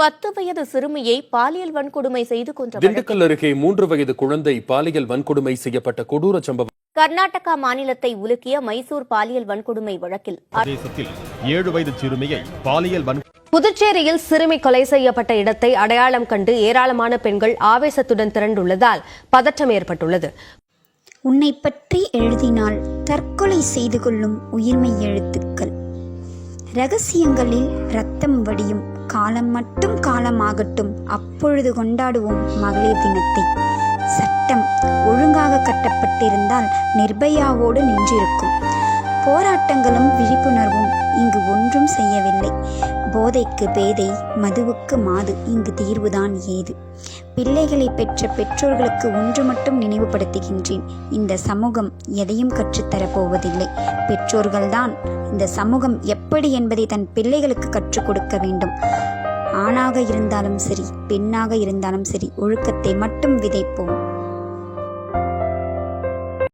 பத்து வயது சிறுமியை பாலியல் வன்கொடுமை செய்து கொன்ற. திண்டுக்கல் அருகே மூன்று வயது குழந்தை பாலியல் வன்கொடுமை செய்யப்பட்ட கொடூர சம்பவம் கர்நாடகா மாநிலத்தை உலுக்கிய மைசூர் பாலியல் வன்கொடுமை வழக்கில் ஏழு வயது சிறுமியை பாலியல் புதுச்சேரியில் சிறுமி கொலை செய்யப்பட்ட இடத்தை அடையாளம் கண்டு ஏராளமான பெண்கள் ஆவேசத்துடன் திரண்டுள்ளதால் பதற்றம் ஏற்பட்டுள்ளது உன்னை பற்றி எழுதினால் தற்கொலை செய்து கொள்ளும் உயிர்மை எழுத்துக்கள் ரகசியங்களில் ரத்தம் வடியும் காலம் மட்டும் காலமாகட்டும் அப்பொழுது கொண்டாடுவோம் மகளிர் தினத்தை. சட்டம் ஒழுங்காக கட்டப்பட்டிருந்தால் நிர்பயாவோடு நின்றிருக்கும். போராட்டங்களும் விழிப்புணர்வும் இங்கு ஒன்றும் செய்யவில்லை. போதைக்கு பேதை மதுவுக்கு மாது இங்கு தீர்வுதான் ஏது. பிள்ளைகளை பெற்ற பெற்றோர்களுக்கு ஒன்று மட்டும் நினைவுபடுத்துகின்றேன். இந்த சமூகம் எதையும் கற்றுத்தரப் போவதில்லை. பெற்றோர்கள்தான் இந்த சமூகம் எப்படி என்பதை தன் பிள்ளைகளுக்கு கற்றுக் கொடுக்க வேண்டும். ஆணாக இருந்தாலும் சரி பெண்ணாக இருந்தாலும் சரி ஒழுக்கத்தை மட்டும் விதைப்போம்.